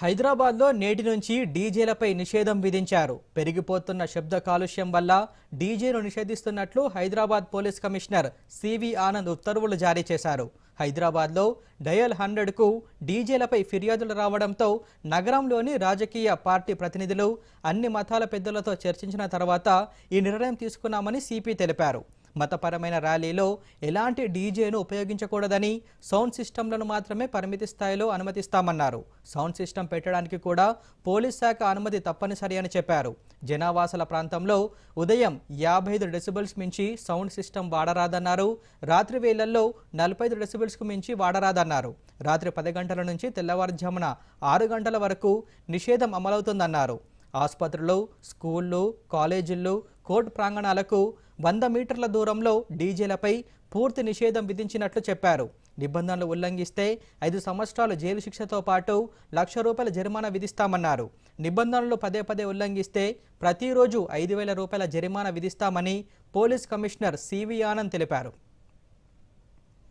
హైదరాబాద్లో నేటి నుంచి డీజేలపై నిషేధం విధించారు. పెరిగిపోతున్న శబ్ద కాలుష్యం వల్ల డీజేను నిషేధిస్తున్నట్లు Hyderabad police commissioner C V Anand ఉత్తర్వులు జారీ చేశారు. హైదరాబాద్లో డయల్ హండ్రెడ్కు డీజేలపై ఫిర్యాదులు రావడంతో నగరంలోని రాజకీయ పార్టీ ప్రతినిధులు అన్ని మతాల పెద్దలతో చర్చించిన తర్వాత ఈ నిర్ణయం తీసుకున్నామని సిపి తెలిపారు. మతపరమైన ర్యాలీలో ఎలాంటి డీజేను ఉపయోగించకూడదని సౌండ్ సిస్టంలను మాత్రమే పరిమితి స్థాయిలో అనుమతిస్తామన్నారు. సౌండ్ సిస్టమ్ పెట్టడానికి కూడా పోలీస్ శాఖ అనుమతి తప్పనిసరి అని చెప్పారు. జనావాసాల ప్రాంతంలో ఉదయం యాభై ఐదు డెసిబల్స్ మించి సౌండ్ సిస్టమ్ వాడరాదన్నారు. రాత్రి వేళల్లో నలభై ఐదు డెసిబల్స్కు మించి వాడరాదన్నారు. రాత్రి పది గంటల నుంచి తెల్లవారుజామున ఆరు గంటల వరకు నిషేధం అమలవుతుందన్నారు. ఆసుపత్రులు స్కూళ్ళు కాలేజీలు కోర్టు ప్రాంగణాలకు వంద మీటర్ల దూరంలో డీజేలపై పూర్తి నిషేధం విధించినట్లు చెప్పారు. నిబంధనలు ఉల్లంఘిస్తే ఐదు సంవత్సరాలు జైలు శిక్షతో పాటు లక్ష రూపాయల జరిమానా విధిస్తామన్నారు. నిబంధనలు పదే పదే ఉల్లంఘిస్తే ప్రతిరోజు ఐదు వేల రూపాయల జరిమానా విధిస్తామని పోలీస్ కమిషనర్ సివి ఆనంద్ తెలిపారు.